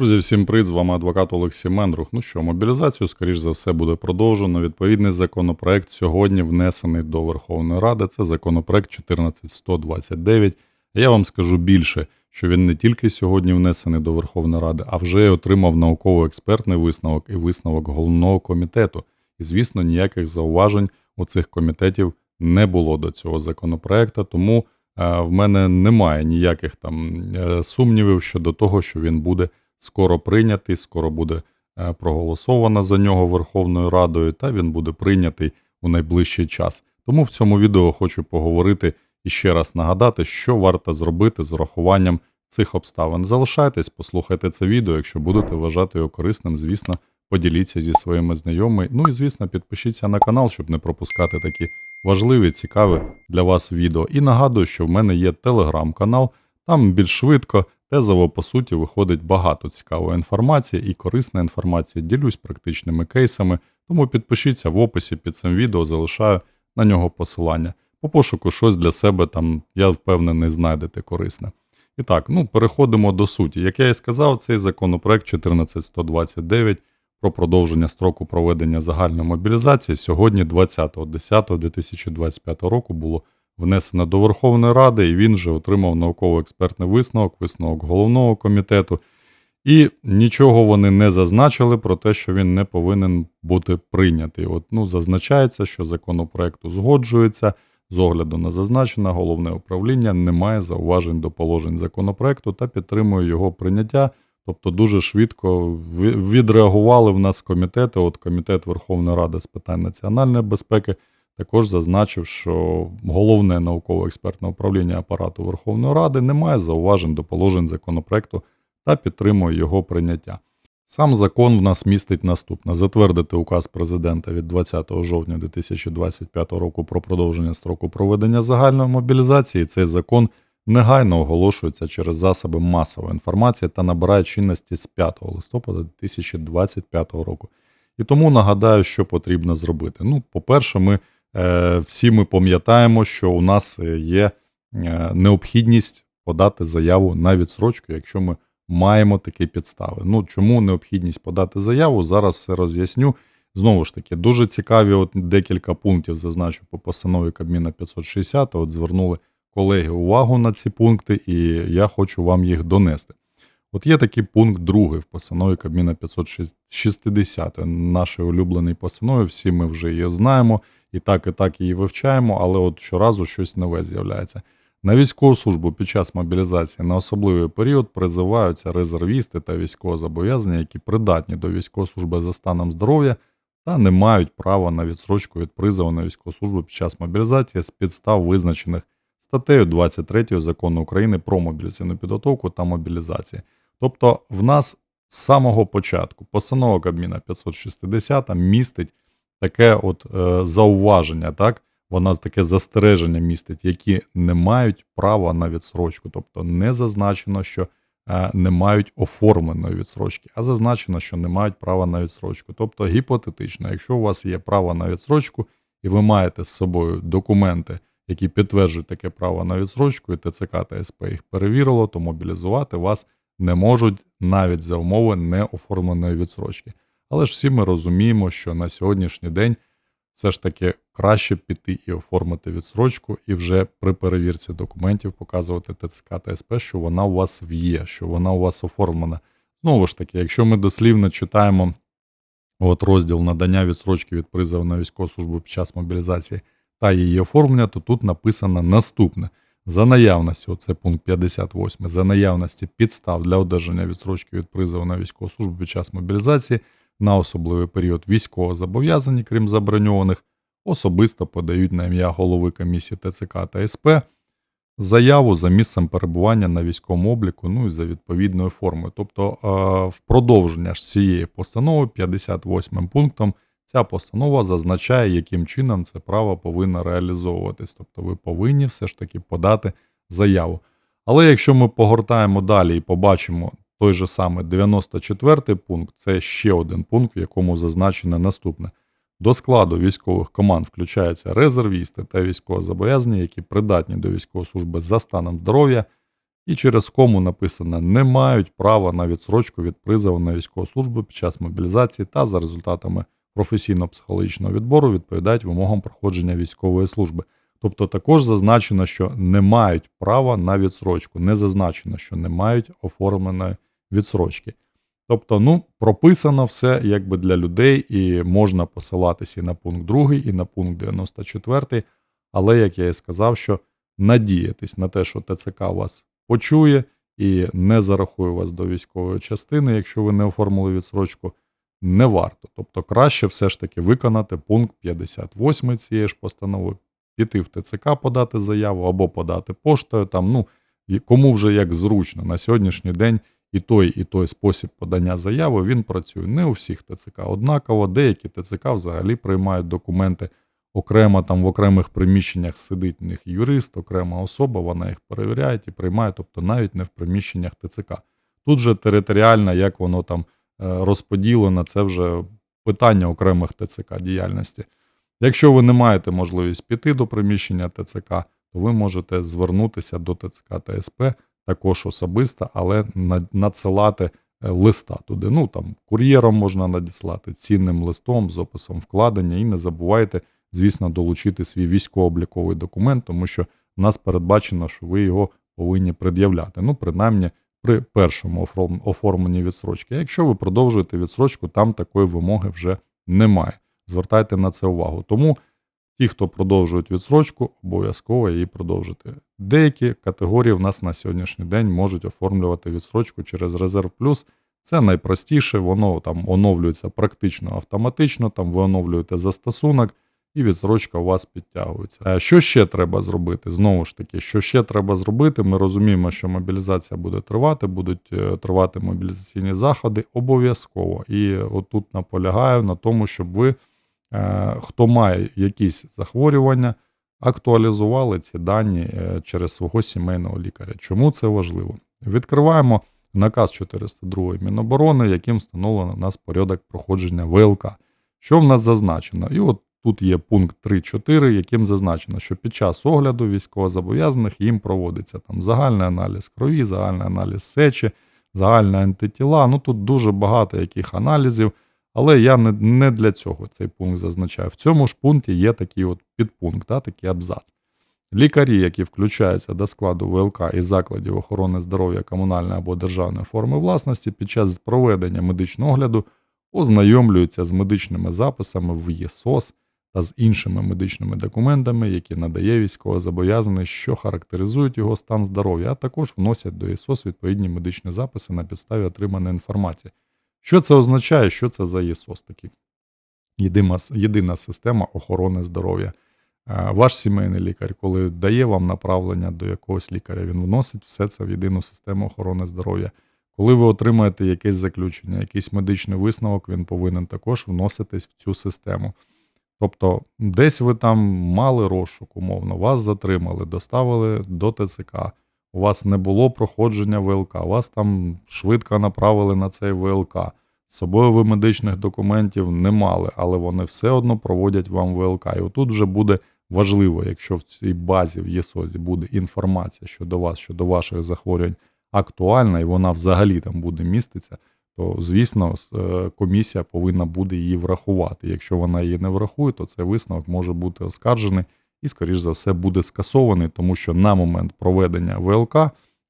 Друзі, всім привіт, з вами адвокат Олексій Мендрух. Ну що, мобілізацію, скоріш за все, буде продовжено. Відповідний законопроект сьогодні внесений до Верховної Ради. Це законопроект 14129. Я вам скажу більше, що він не тільки сьогодні внесений до Верховної Ради, а вже отримав науково-експертний висновок і висновок головного комітету. І, звісно, ніяких зауважень у цих комітетів не було до цього законопроекту, тому е, в мене немає ніяких там е, сумнівів щодо того, що він буде скоро прийнятий, скоро буде е, проголосовано за нього Верховною Радою, та він буде прийнятий у найближчий час. Тому в цьому відео хочу поговорити і ще раз нагадати, що варто зробити з урахуванням цих обставин. Залишайтесь, послухайте це відео. Якщо будете вважати його корисним, звісно, поділіться зі своїми знайомими. Ну і звісно, підпишіться на канал, щоб не пропускати такі важливі, цікаві для вас відео. І нагадую, що в мене є телеграм-канал, там більш швидко, тезово, по суті, виходить багато цікавої інформації і корисної інформації. Ділюсь практичними кейсами. Тому підпишіться в описі під цим відео, залишаю на нього посилання. По пошуку щось для себе там, я впевнений, знайдете корисне. І так, ну переходимо до суті. Як я і сказав, цей законопроект 14129 про продовження строку проведення загальної мобілізації сьогодні, 20.10.2025 року, було внесено до Верховної Ради, і він вже отримав науково-експертний висновок, висновок головного комітету. І нічого вони не зазначили про те, що він не повинен бути прийнятий. От, ну, Зазначається, що законопроект узгоджується. З огляду на зазначене, головне управління не має зауважень до положень законопроекту та підтримує його прийняття. Тобто дуже швидко відреагували в нас комітети. От Комітет Верховної Ради з питань національної безпеки також зазначив, що головне науково-експертне управління апарату Верховної Ради не має зауважень до положень законопроекту та підтримує його прийняття. Сам закон в нас містить наступне: затвердити указ президента від 20 жовтня 2025 року про продовження строку проведення загальної мобілізації. Цей закон негайно оголошується через засоби масової інформації та набирає чинності з 5 листопада 2025 року. І тому нагадаю, що потрібно зробити. Ну, по-перше, ми всі ми пам'ятаємо, що у нас є е, необхідність подати заяву на відсрочку, якщо ми маємо такі підстави. Ну чому необхідність подати заяву? Зараз все роз'ясню. Знову ж таки, дуже цікаві от декілька пунктів зазначу по постанові Кабміна 560. От звернули колеги увагу на ці пункти, і я хочу вам їх донести. От є такий пункт другий в постанові Кабміна 560, нашій улюбленій постанові, всі ми вже її знаємо, і так, і так її вивчаємо, але от щоразу щось нове з'являється. На військову службу під час мобілізації на особливий період призиваються резервісти та військовозобов'язані, які придатні до військової служби за станом здоров'я та не мають права на відсрочку від призову на військову службу під час мобілізації з підстав, визначених статтею 23 закону України про мобілізаційну підготовку та мобілізацію. Тобто, в нас з самого початку постанова Кабміна 560 містить таке от е, зауваження, так? Вона таке застереження містить, які не мають права на відсрочку. Тобто не зазначено, що е, не мають оформленої відсрочки, а зазначено, що не мають права на відсрочку. Тобто гіпотетично, якщо у вас є право на відсрочку, і ви маєте з собою документи, які підтверджують таке право на відсрочку, і ТЦК та СП їх перевірило, то мобілізувати вас не можуть навіть за умови неоформленої відсрочки. Але ж всі ми розуміємо, що на сьогоднішній день все ж таки краще піти і оформити відсрочку, і вже при перевірці документів показувати ТЦК та СП, що вона у вас є, що вона у вас оформлена. Знову ж таки, якщо ми дослівно читаємо от розділ надання відсрочки від призову на військову службу під час мобілізації та її оформлення, то тут написано наступне. За наявності, оце пункт 58, за наявності підстав для одержання відсрочки від призову на військову службу під час мобілізації на особливий період військовозобов'язані, крім заброньованих, особисто подають на ім'я голови комісії ТЦК та СП заяву за місцем перебування на військовому обліку, ну і за відповідною формою. Тобто, в продовження ж цієї постанови 58 пунктом. Ця постанова зазначає, яким чином це право повинно реалізовуватись. Тобто ви повинні все ж таки подати заяву. Але якщо ми погортаємо далі і побачимо той же самий 94 пункт, це ще один пункт, в якому зазначено наступне. До складу військових команд включаються резервісти та військовозобов'язані, які придатні до військової служби за станом здоров'я, і через кому написано не мають права на відсрочку від призову на військову службу під час мобілізації та за результатами професійно-психологічного відбору відповідають вимогам проходження військової служби. Тобто також зазначено, що не мають права на відсрочку. Не зазначено, що не мають оформленої відсрочки. Тобто, ну, прописано все якби для людей, і можна посилатися і на пункт 2, і на пункт 94. Але, як я і сказав, що надіятись на те, що ТЦК вас почує і не зарахує вас до військової частини, якщо ви не оформили відсрочку, не варто. Тобто, краще все ж таки виконати пункт 58 цієї ж постанови, піти в ТЦК, подати заяву або подати поштою. Там, ну, кому вже як зручно на сьогоднішній день і той, і той спосіб подання заяви він працює. Не у всіх ТЦК однаково, деякі ТЦК взагалі приймають документи окремо там в окремих приміщеннях сидить в них юрист, окрема особа, вона їх перевіряє і приймає, тобто навіть не в приміщеннях ТЦК. Тут же територіально, як воно там е, розподілено, це вже питання окремих ТЦК діяльності. Якщо ви не маєте можливість піти до приміщення ТЦК, то ви можете звернутися до ТЦК та СП також особисто, але надсилати е, листа туди. Ну там кур'єром можна надіслати, цінним листом з описом вкладення. І не забувайте, звісно, долучити свій військово-обліковий документ, тому що в нас передбачено, що ви його повинні пред'являти. Ну, принаймні, при першому оформленні відсрочки. Якщо ви продовжуєте відсрочку, там такої вимоги вже немає. Звертайте на це увагу. Тому ті, хто продовжують відсрочку, обов'язково її продовжити. Деякі категорії в нас на сьогоднішній день можуть оформлювати відсрочку через резерв плюс. Це найпростіше, воно там оновлюється практично автоматично, там ви оновлюєте застосунок, і відсрочка у вас підтягується. Е, Що ще треба зробити? Знову ж таки, що ще треба зробити? Ми розуміємо, що мобілізація буде тривати, будуть е, тривати мобілізаційні заходи обов'язково. І отут наполягаю на тому, щоб ви, хто має якісь захворювання, актуалізували ці дані е, через свого сімейного лікаря. Чому це важливо? Відкриваємо наказ 402 Міноборони, яким встановлено нас порядок проходження ВЛК. Що в нас зазначено? І от тут є пункт 3.4, яким зазначено, що під час огляду військовозобов'язаних їм проводиться там загальний аналіз крові, загальний аналіз сечі, загальні антитіла. Ну тут дуже багато яких аналізів, але я не, не для цього цей пункт зазначаю. В цьому ж пункті є такий от підпункт, да, такий абзац. Лікарі, які включаються до складу ВЛК і закладів охорони здоров'я комунальної або державної форми власності під час проведення медичного огляду ознайомлюються з медичними записами в ЄСОС та з іншими медичними документами, які надає військовозобов'язаний, що характеризують його стан здоров'я, а також вносять до ЄСОС відповідні медичні записи на підставі отриманої інформації. Що це означає? Що це за ЄСОС такий? Єдима, єдина система охорони здоров'я. Е, Ваш сімейний лікар, коли дає вам направлення до якогось лікаря, він вносить все це в єдину систему охорони здоров'я. Коли ви отримаєте якесь заключення, якийсь медичний висновок, він повинен також вноситись в цю систему. Тобто, десь ви там мали розшук, умовно, вас затримали, доставили до ТЦК, у вас не було проходження ВЛК, вас там швидко направили на цей ВЛК. З собою ви медичних документів не мали, але вони все одно проводять вам ВЛК. І отут вже буде важливо, якщо в цій базі в ЄСОЗі буде інформація щодо вас, щодо ваших захворювань актуальна, і вона взагалі там буде міститися, то звісно е, комісія повинна буде її врахувати. Якщо вона її не врахує, то цей висновок може бути оскаржений і, скоріш за все, буде скасований, тому що на момент проведення ВЛК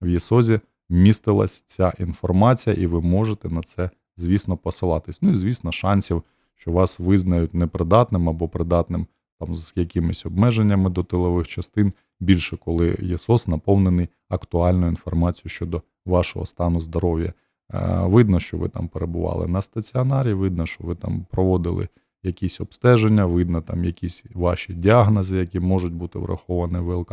в ЄСОЗі містилась ця інформація, і ви можете на це, звісно, посилатись. Ну і звісно, шансів, що вас визнають непридатним або придатним там з якимись обмеженнями до тилових частин більше, коли ЄСОС наповнений актуальною інформацією щодо вашого стану здоров'я. Е, Видно, що ви там перебували на стаціонарі, видно, що ви там проводили якісь обстеження, видно там якісь ваші діагнози, які можуть бути враховані в ВЛК.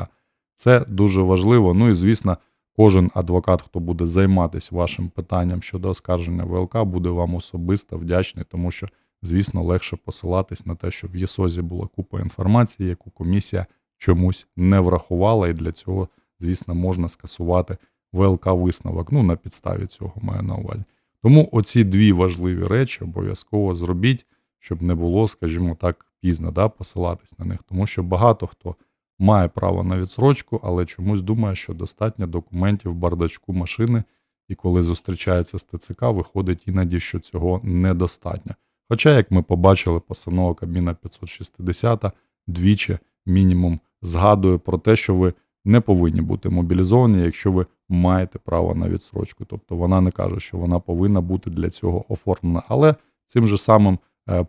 Це дуже важливо. Ну і звісно, кожен адвокат, хто буде займатися вашим питанням щодо оскарження ВЛК, буде вам особисто вдячний, тому що, звісно, легше посилатись на те, що в ЄСОЗі була купа інформації, яку комісія чомусь не врахувала, і для цього, звісно, можна скасувати ВЛК висновок. Ну, на підставі цього маю на увазі. Тому оці дві важливі речі обов'язково зробіть, щоб не було, скажімо так, пізно да, посилатись на них. Тому що багато хто має право на відсрочку, але чомусь думає, що достатньо документів в бардачку машини, і коли зустрічається з ТЦК, виходить іноді, що цього недостатньо. Хоча, як ми побачили, постанова Кабміна 560 двічі мінімум згадує про те, що ви не повинні бути мобілізовані, якщо ви маєте право на відсрочку. Тобто вона не каже, що вона повинна бути для цього оформлена. Але цим же самим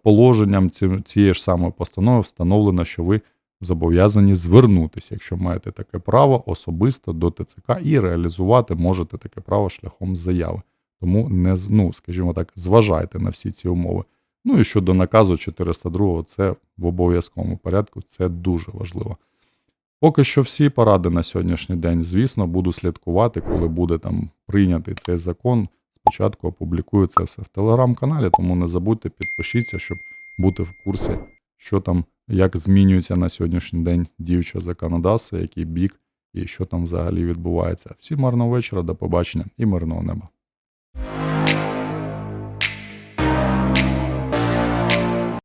положенням цієї ж самої постанови встановлено, що ви зобов'язані звернутися, якщо маєте таке право особисто до ТЦК і реалізувати можете таке право шляхом заяви. Тому не ну, скажімо так, зважайте на всі ці умови. Ну і щодо наказу 402, це в обов'язковому порядку, це дуже важливо. Поки що всі поради на сьогоднішній день, звісно, буду слідкувати, коли буде там прийнятий цей закон. Спочатку опублікую це все в телеграм-каналі, тому не забудьте підпишіться, щоб бути в курсі, що там, як змінюється на сьогоднішній день діюче законодавство, який бік і що там взагалі відбувається. Всім марного вечора, до побачення і мирного неба.